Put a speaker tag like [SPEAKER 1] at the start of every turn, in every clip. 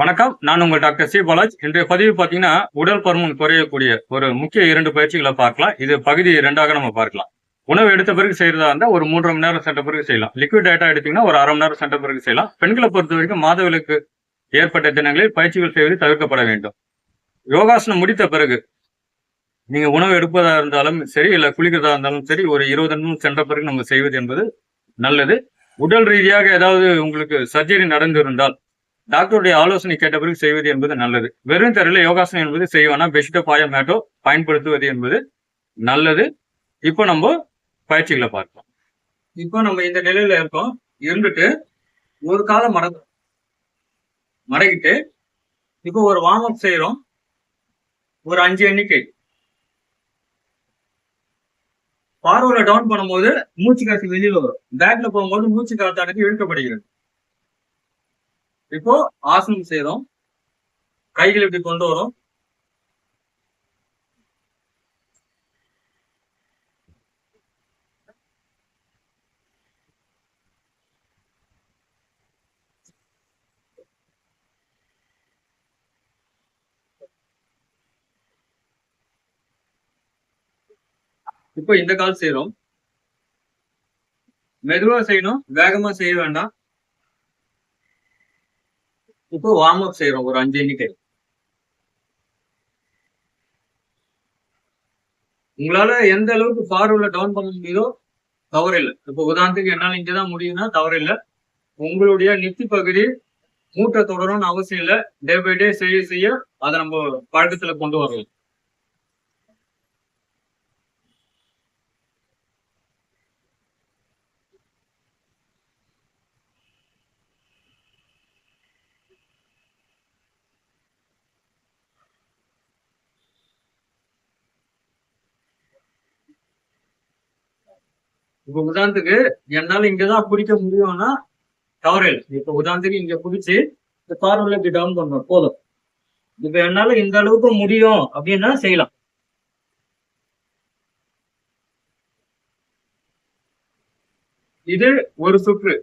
[SPEAKER 1] வணக்கம். நான் உங்கள் டாக்டர் சி. பாலாஜ். இன்றைய பதிவு பார்த்தீங்கன்னா உடல் பருமன் குறையக்கூடிய ஒரு முக்கிய இரண்டு பயிற்சிகளை பார்க்கலாம். இது பகுதி இரண்டாக நம்ம பார்க்கலாம். உணவு எடுத்த பிறகு செய்யறதா இருந்தால் ஒரு மூன்றரை மணி நேரம் சென்ற பிறகு செய்யலாம். லிக்விட் டேட்டா எடுத்தீங்கன்னா ஒரு அரை மணி நேரம் சென்ற பிறகு செய்யலாம். பெண்களை பொறுத்த வரைக்கும் மாதவிலக்கு ஏற்பட்ட தினங்களில் பயிற்சிகள் செய்வது தவிர்க்கப்பட வேண்டும். யோகாசனம் முடித்த பிறகு நீங்க உணவு எடுப்பதா இருந்தாலும் சரி இல்லை குளிக்கிறதா இருந்தாலும் சரி ஒரு இருபது நிமிடம் சென்ற பிறகு நம்ம செய்வது என்பது நல்லது. உடல் ரீதியாக ஏதாவது உங்களுக்கு சர்ஜரி நடந்திருந்தால் டாக்டருடைய ஆலோசனை கேட்ட பிறகு செய்வது என்பது நல்லது. வெறும் தரையில் யோகாசனம் என்பது செய்வானா பெஸ்ட்டோ பாய மேட்டோ பயன்படுத்துவது என்பது நல்லது. இப்போ நம்ம பயிற்சிகளை பார்ப்போம். இப்போ நம்ம இந்த நிலையில இருக்கோம். இருந்துட்டு ஒரு காலம் மடக்கும் மடக்கிட்டு இப்போ ஒரு வார்ம் அப் செய்யறோம் ஒரு அஞ்சு எண்ணிக்கை. பார்வையில டவுன் பண்ணும்போது மூச்சு காசு வெளியில வரும். பேக்ல போகும்போது மூச்சு காத்தானது இழுக்கப்படுகிறது. இப்போ ஆசனம் செய்யறோம் கைகள் இப்படி கொண்டு வரும். இப்போ இந்த கால் செய்யறோம் மெதுவா செய்யணும் வேகமா செய்ய வேண்டாம். இப்போ வார்ம் அப் செய்யறோம் ஒரு அஞ்சு எண்ணிக்கை உங்களால எந்த அளவுக்கு ஃபார்வர்ட்ல டவுன் பண்ண முடியுதோ தவறில்லை இப்போ உதாரணத்துக்கு என்னால இங்கதான் முடியும்னா தவறில்லை உங்களுடைய நெத்தி பகுதி மூட்டை தொடரும்னு அவசியம் இல்லை. டே பை டே செய்ய செய்ய அதை நம்ம பழக்கத்துல கொண்டு வரலாம். இப்ப உதாரணத்துக்கு என்னால இங்கதான் பிடிக்க முடியும்னா தவறில்லை இப்ப உதாரணத்துக்கு இங்க பிடிச்சி இந்த பார்வையில இப்படி டவுன் பண்ணணும் போதும். இப்ப என்னால இந்த அளவுக்கு முடியும் அப்படின்னா செய்யலாம். இது ஒரு சுற்று.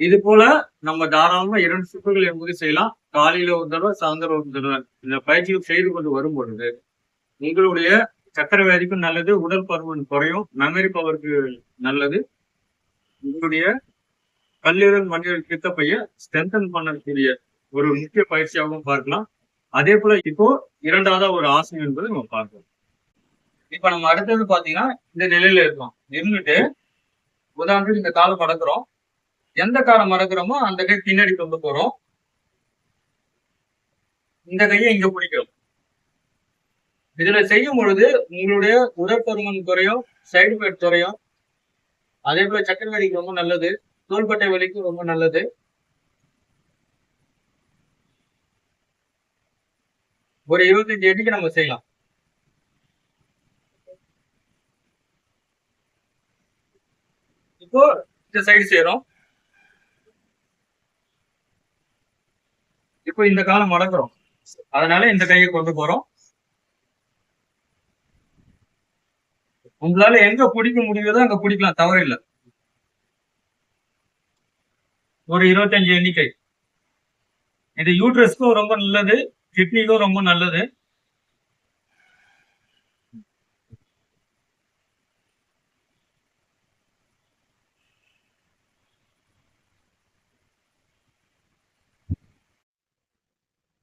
[SPEAKER 1] இது போல நம்ம தாராளமா இரண்டு சுற்றுகள் என்பது செய்யலாம். காலையில ஒரு தடவை சாயந்தரம் ஒரு தடவை. இந்த பயிற்சிகள் செய்து கொண்டு வரும் பொழுது உங்களுடைய சக்கரை வியாதிக்கும் நல்லது உடல் பருமன் குறையும். மெமரி பவருக்கு நல்லது. உங்களுடைய கல்லீரல் மண்ணீரல் பித்தப்பைய ஸ்ட்ரென்தன் பண்ணக்கூடிய ஒரு முக்கிய பயிற்சியாகவும் பார்க்கலாம். அதே போல இப்போ இரண்டாவதா ஒரு ஆசனம் என்பது நம்ம பார்க்கலாம். இப்ப நம்ம அடுத்தது பாத்தீங்கன்னா இந்த நிலையில இருக்கோம். இருந்துட்டு உதாரணத்துக்கு இந்த காலம் மடக்குறோம் எந்த காலம் மறக்கிறோமோ அந்த கை பின்னாடி கொண்டு போறோம். இந்த கையை இங்க பிடிக்கிறோம். இதுல செய்யும் பொழுது உங்களுடைய உடற்பருமன் குறையும் சைடு எஃபெக்ட் குறையும். அதே போல சக்கரை வலிக்கு ரொம்ப நல்லது தோள்பட்டை வலிக்கு ரொம்ப நல்லது. ஒரு இருபத்தஞ்சு அடிக்கு நம்ம செய்யலாம். இப்போ இந்த சைடு செய்யறோம் இப்போ இந்த காலம் மடங்குறோம் அதனால இந்த கையை கொண்டு போறோம். உங்களால எங்க பிடிக்க முடியுதோ அங்க பிடிக்கலாம் தவறில்லை ஒரு இருபத்தஞ்சு எண்ணிக்கை. இது யூட்ரஸ்க்கும் ரொம்ப நல்லது கிட்னிக்கும் ரொம்ப நல்லது.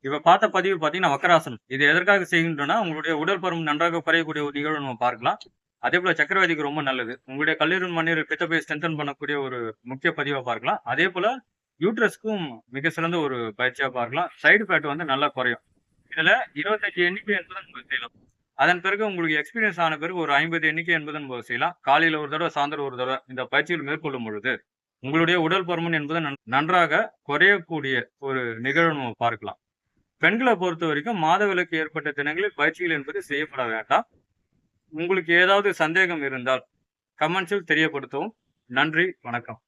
[SPEAKER 1] இப்ப பார்த்த பதிவு பார்த்தீங்கன்னா வக்கராசனம். இது எதற்காக செய்கின்றோம்னா உங்களுடைய உடல் பருவம் நன்றாக குறையக்கூடிய ஒரு நிகழ்வு நம்ம பார்க்கலாம். அதே போல சக்கரவாதிக்கு ரொம்ப நல்லது. உங்களுடைய கல்லீரல் மண்ணீரல் பித்தப்பை ஸ்ட்ரென்தன் பண்ணக்கூடிய ஒரு முக்கிய பதிவா பார்க்கலாம். அதே போல யூட்ரஸ்க்கும் மிக சிறந்த ஒரு பயிற்சியா பார்க்கலாம். சைடு ஃபேட் வந்து நல்லா குறையும். இதுல இருபத்தஞ்சு எண்ணிக்கை என்பதை நம்ம செய்யலாம். அதன் பிறகு உங்களுக்கு எக்ஸ்பீரியன்ஸ் ஆன பிறகு ஒரு ஐம்பது எண்ணிக்கை என்பதை நம்ம செய்யலாம். காலையில ஒரு தடவை சாயந்தரம் ஒரு தடவை இந்த பயிற்சிகள் மேற்கொள்ளும் பொழுது உங்களுடைய உடல் பருமன் என்பது நன்றாக குறையக்கூடிய ஒரு நிகழ்வு நம்ம பார்க்கலாம். பெண்களை பொறுத்த வரைக்கும் மாதவிலக்கு ஏற்பட்ட தினங்களில் பயிற்சிகள் என்பது செய்யப்பட வேண்டாம். உங்களுக்கு ஏதாவது சந்தேகம் இருந்தால் கமெண்ட்ஸில் தெரியப்படுத்தவும். நன்றி வணக்கம்.